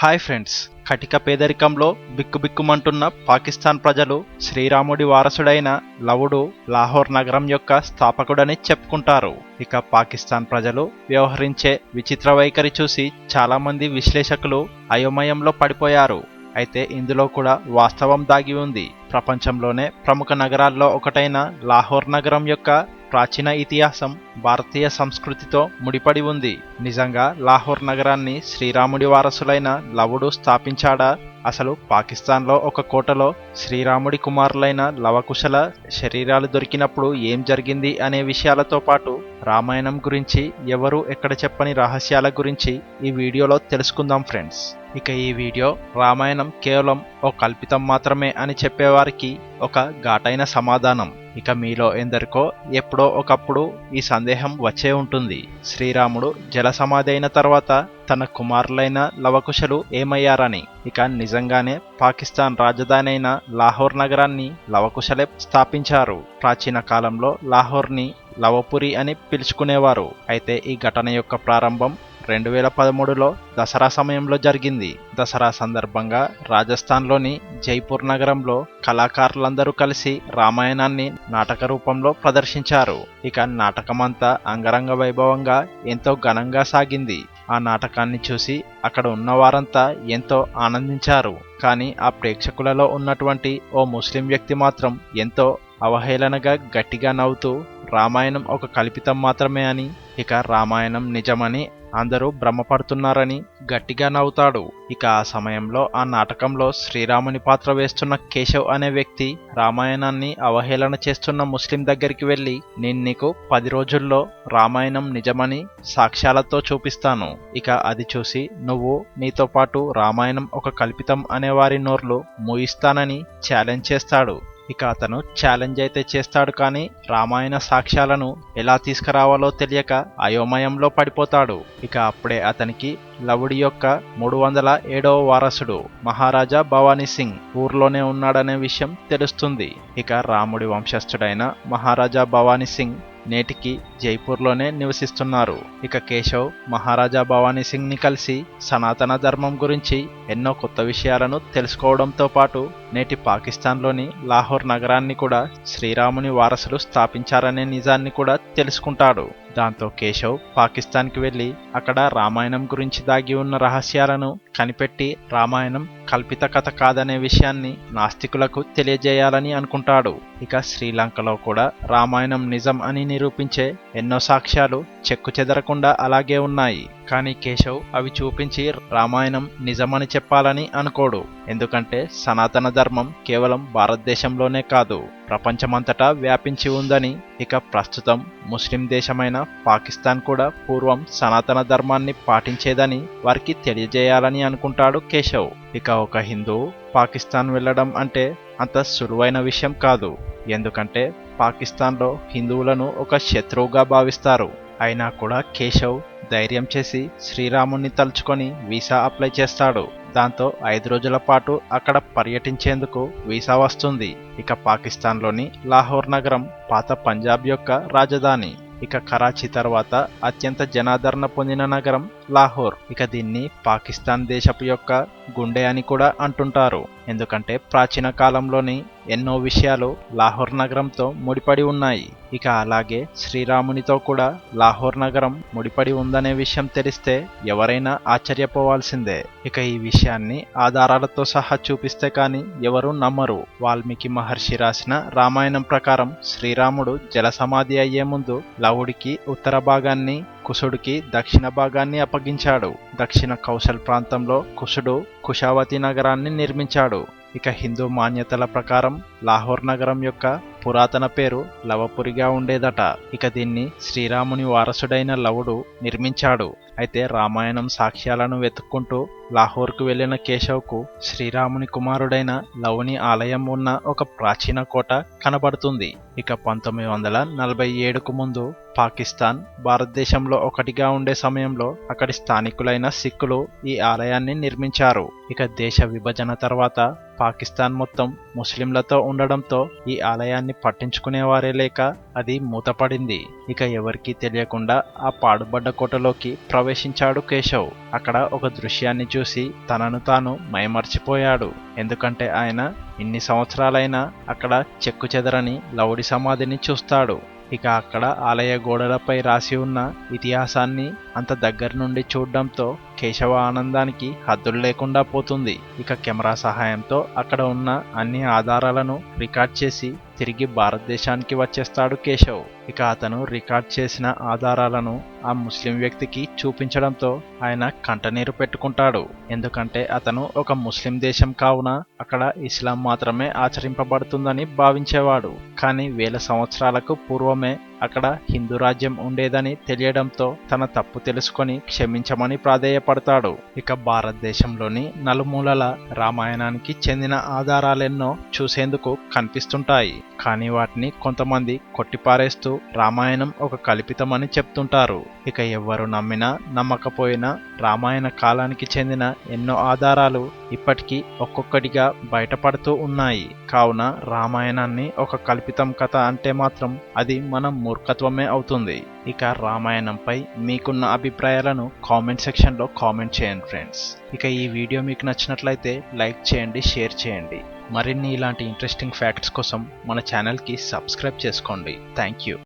Hi friends కటిక పేదరికంలో బిక్కుబిక్కుమంటున్న పాకిస్తాన్ ప్రజలు శ్రీరాముడి వారసుడైన లవుడు లాహోర్ నగరం యొక్క స్థాపకుడని చెప్పుకుంటారు. ఇక పాకిస్తాన్ ప్రజలు వ్యవహరించే విచిత్ర వైఖరి చూసి చాలామంది విశ్లేషకులు అయోమయంలో పడిపోయారు. అయితే ఇందులో కూడా వాస్తవం దాగి ఉంది. ప్రపంచంలోనే ప్రముఖ నగరాల్లో ఒకటైన లాహోర్ నగరం యొక్క ప్రాచీన ఇతిహాసం భారతీయ సంస్కృతితో ముడిపడి ఉంది. నిజంగా లాహోర్ నగరాన్ని శ్రీరాముడి వారసులైన లవుడు స్థాపించాడా? అసలు పాకిస్తాన్లో ఒక కోటలో శ్రీరాముడి కుమారులైన లవకుశల శరీరాలు దొరికినప్పుడు ఏం జరిగింది అనే విషయాలతో పాటు రామాయణం గురించి ఎవరు ఎక్కడ చెప్పని రహస్యాల గురించి ఈ వీడియోలో తెలుసుకుందాం ఫ్రెండ్స్. ఇక ఈ వీడియో రామాయణం కేవలం ఓ కల్పితం మాత్రమే అని చెప్పేవారికి ఒక ఘాటైన సమాధానం. ఇక మీలో ఎందరికో ఎప్పుడో ఒకప్పుడు ఈ సందేహం వచ్చే ఉంటుంది. శ్రీరాముడు జల సమాధి అయిన తర్వాత తన కుమారులైన లవకుశలు ఏమయ్యారని ఇక నిజంగానే పాకిస్తాన్ రాజధాని అయిన లాహోర్ నగరాన్ని లవకుశలే స్థాపించారు. ప్రాచీన కాలంలో లాహోర్ని లవపురి అని పిలుచుకునేవారు. అయితే ఈ ఘటన యొక్క ప్రారంభం రెండు వేల పదమూడులో దసరా సమయంలో జరిగింది. దసరా సందర్భంగా రాజస్థాన్లోని జైపూర్ నగరంలో కళాకారులందరూ కలిసి రామాయణాన్ని నాటక రూపంలో ప్రదర్శించారు. ఇక నాటకమంతా అంగరంగ వైభవంగా ఎంతో ఘనంగా సాగింది. ఆ నాటకాన్ని చూసి అక్కడ ఉన్న వారంతా ఎంతో ఆనందించారు. కానీ ఆ ప్రేక్షకులలో ఉన్నటువంటి ఓ ముస్లిం వ్యక్తి మాత్రం ఎంతో అవహేళనగా గట్టిగా నవ్వుతూ రామాయణం ఒక కల్పితం మాత్రమే అని ఇక రామాయణం నిజమని అందరూ భ్రమపడుతున్నారని గట్టిగా నవ్వుతాడు. ఇక ఆ సమయంలో ఆ నాటకంలో శ్రీరాముని పాత్ర వేస్తున్న కేశవ్ అనే వ్యక్తి రామాయణాన్ని అవహేళన చేస్తున్న ముస్లిం దగ్గరికి వెళ్ళి నేను నీకు పది రోజుల్లో రామాయణం నిజమని సాక్ష్యాలతో చూపిస్తాను. ఇక అది చూసి నువ్వు నీతో పాటు రామాయణం ఒక కల్పితం అనే వారి నోర్లు మూయిస్తానని ఛాలెంజ్ చేస్తాడు. ఇక అతను ఛాలెంజ్ అయితే చేస్తాడు కానీ రామాయణ సాక్ష్యాలను ఎలా తీసుకురావాలో తెలియక అయోమయంలో పడిపోతాడు. ఇక అప్పుడే అతనికి లవుడి యొక్క మూడు వందల ఏడవ వారసుడు మహారాజా భవానీ సింగ్ ఊర్లోనే ఉన్నాడనే విషయం తెలుస్తుంది. ఇక రాముడి వంశస్థుడైన మహారాజా భవానీ సింగ్ నేటికి జైపూర్లోనే నివసిస్తున్నారు. ఇక కేశవ్ మహారాజా భవానీ సింగ్ని కలిసి సనాతన ధర్మం గురించి ఎన్నో కొత్త విషయాలను తెలుసుకోవడంతో పాటు నేటి పాకిస్తాన్లోని లాహోర్ నగరాన్ని కూడా శ్రీరాముని వారసులు స్థాపించారనే నిజాన్ని కూడా తెలుసుకుంటాడు. దాంతో కేశవ్ పాకిస్తాన్కి వెళ్ళి అక్కడ రామాయణం గురించి దాగి ఉన్న రహస్యాలను కనిపెట్టి రామాయణం కల్పిత కథ కాదనే విషయాన్ని నాస్తికులకు తెలియజేయాలని అనుకుంటాడు. ఇక శ్రీలంకలో కూడా రామాయణం నిజం అని నిరూపించే ఎన్నో సాక్ష్యాలు చెక్కు చెదరకుండా అలాగే ఉన్నాయి. కానీ కేశవ్ అవి చూపించి రామాయణం నిజమని చెప్పాలని అనుకోడు. ఎందుకంటే సనాతన ధర్మం కేవలం భారతదేశంలోనే కాదు ప్రపంచమంతటా వ్యాపించి ఉందని ఇక ప్రస్తుతం ముస్లిం దేశమైన పాకిస్తాన్ కూడా పూర్వం సనాతన ధర్మాన్ని పాటించేదని వారికి తెలియజేయాలని అనుకుంటాడు కేశవ్. ఇక ఒక హిందూ పాకిస్తాన్ వెళ్ళడం అంటే అంత సులువైన విషయం కాదు. ఎందుకంటే పాకిస్తాన్లో హిందువులను ఒక శత్రువుగా భావిస్తారు. అయినా కూడా కేశవ్ ధైర్యం చేసి శ్రీరాముణ్ణి తలుచుకొని వీసా అప్లై చేస్తాడు. దాంతో ఐదు రోజుల పాటు అక్కడ పర్యటించేందుకు వీసా వస్తుంది. ఇక పాకిస్తాన్లోని లాహోర్ నగరం పాత పంజాబ్ యొక్క రాజధాని. ఇక కరాచీ తర్వాత అత్యంత జనాదరణ పొందిన నగరం లాహోర్. ఇక దీన్ని పాకిస్తాన్ దేశపు యొక్క గుండె అని కూడా అంటుంటారు. ఎందుకంటే ప్రాచీన కాలంలోని ఎన్నో విషయాలు లాహోర్ నగరంతో ముడిపడి ఉన్నాయి. ఇక అలాగే శ్రీరామునితో కూడా లాహోర్ నగరం ముడిపడి ఉందనే విషయం తెలిస్తే ఎవరైనా ఆశ్చర్యపోవాల్సిందే. ఇక ఈ విషయాన్ని ఆధారాలతో సహా చూపిస్తే కానీ ఎవరు నమ్మరు. వాల్మీకి మహర్షి రాసిన రామాయణం ప్రకారం శ్రీరాముడు జల సమాధి అయ్యే ముందు లవుడికి ఉత్తర భాగాన్ని కుశుడికి దక్షిణ భాగాన్ని అప్పగించాడు. దక్షిణ కౌశల్ ప్రాంతంలో కుశుడు కుషావతి నగరాన్ని నిర్మించాడు. ఇక హిందూ మాన్యతల ప్రకారం లాహోర్ నగరం యొక్క పురాతన పేరు లవపురిగా ఉండేదట. ఇక దీన్ని శ్రీరాముని వారసుడైన లవుడు నిర్మించాడు. అయితే రామాయణం సాక్ష్యాలను వెతుక్కుంటూ లాహోర్కు వెళ్ళిన కేశవ్కు శ్రీరాముని కుమారుడైన లవుని ఆలయం ఉన్న ఒక ప్రాచీన కోట కనబడుతుంది. ఇక పంతొమ్మిది వందల నలభై ఏడుకు ముందు పాకిస్తాన్ భారతదేశంలో ఒకటిగా ఉండే సమయంలో అక్కడి స్థానికులైన సిక్కులు ఈ ఆలయాన్ని నిర్మించారు. ఇక దేశ విభజన తర్వాత పాకిస్తాన్ మొత్తం ముస్లింలతో ఉండడంతో ఈ ఆలయాన్ని పట్టించుకునేవారే లేక అది మూతపడింది. ఇక ఎవరికీ తెలియకుండా ఆ పాడుబడ్డ కోటలోకి ప్రవేశించాడు కేశవ్. అక్కడ ఒక దృశ్యాన్ని చూసి తనను తాను మైమర్చిపోయాడు. ఎందుకంటే ఆయన ఇన్ని సంవత్సరాలైనా అక్కడ చెక్కు చెదరని లౌడి సమాధిని చూస్తాడు. ఇక అక్కడ ఆలయ గోడలపై రాసి ఉన్న ఇతిహాసాన్ని అంత దగ్గర నుండి చూడడంతో కేశవ ఆనందానికి హద్దులు లేకుండా పోతుంది. ఇక కెమెరా సహాయంతో అక్కడ ఉన్న అన్ని ఆధారాలను రికార్డ్ చేసి తిరిగి భారతదేశానికి వచ్చేస్తాడు కేశవ్. ఇక అతను రికార్డ్ చేసిన ఆధారాలను ఆ ముస్లిం వ్యక్తికి చూపించడంతో ఆయన కంటనీరు పెట్టుకుంటాడు. ఎందుకంటే అతను ఒక ముస్లిం దేశం కావున అక్కడ ఇస్లాం మాత్రమే ఆచరింపబడుతుందని భావించేవాడు. కానీ వేల సంవత్సరాలకు పూర్వమే అక్కడ హిందూ రాజ్యం ఉండేదని తెలియడంతో తన తప్పు తెలుసుకొని క్షమించమని ప్రాధేయపడతాడు. ఇక భారతదేశంలోని నలుమూలల రామాయణానికి చెందిన ఆధారాలెన్నో చూసేందుకు కనిపిస్తుంటాయి. కానీ వాటిని కొంతమంది కొట్టిపారేస్తూ రామాయణం ఒక కల్పితమని చెప్తుంటారు. ఇక ఎవ్వరు నమ్మినా నమ్మకపోయినా రామాయణ కాలానికి చెందిన ఎన్నో ఆధారాలు ఇప్పటికీ ఒక్కొక్కటిగా బయటపడుతూ ఉన్నాయి. కావున రామాయణాన్ని ఒక కల్పితం కథ అంటే మాత్రం అది మనం మూర్ఖత్వమే అవుతుంది. ఇక రామాయణంపై మీకున్న అభిప్రాయాలను కామెంట్ సెక్షన్లో కామెంట్ చేయండి ఫ్రెండ్స్. ఇక ఈ వీడియో మీకు నచ్చినట్లయితే లైక్ చేయండి షేర్ చేయండి. మరిన్ని ఇలాంటి ఇంట్రెస్టింగ్ ఫ్యాక్ట్స్ కోసం మన ఛానల్కి సబ్స్క్రైబ్ చేసుకోండి. Thank you.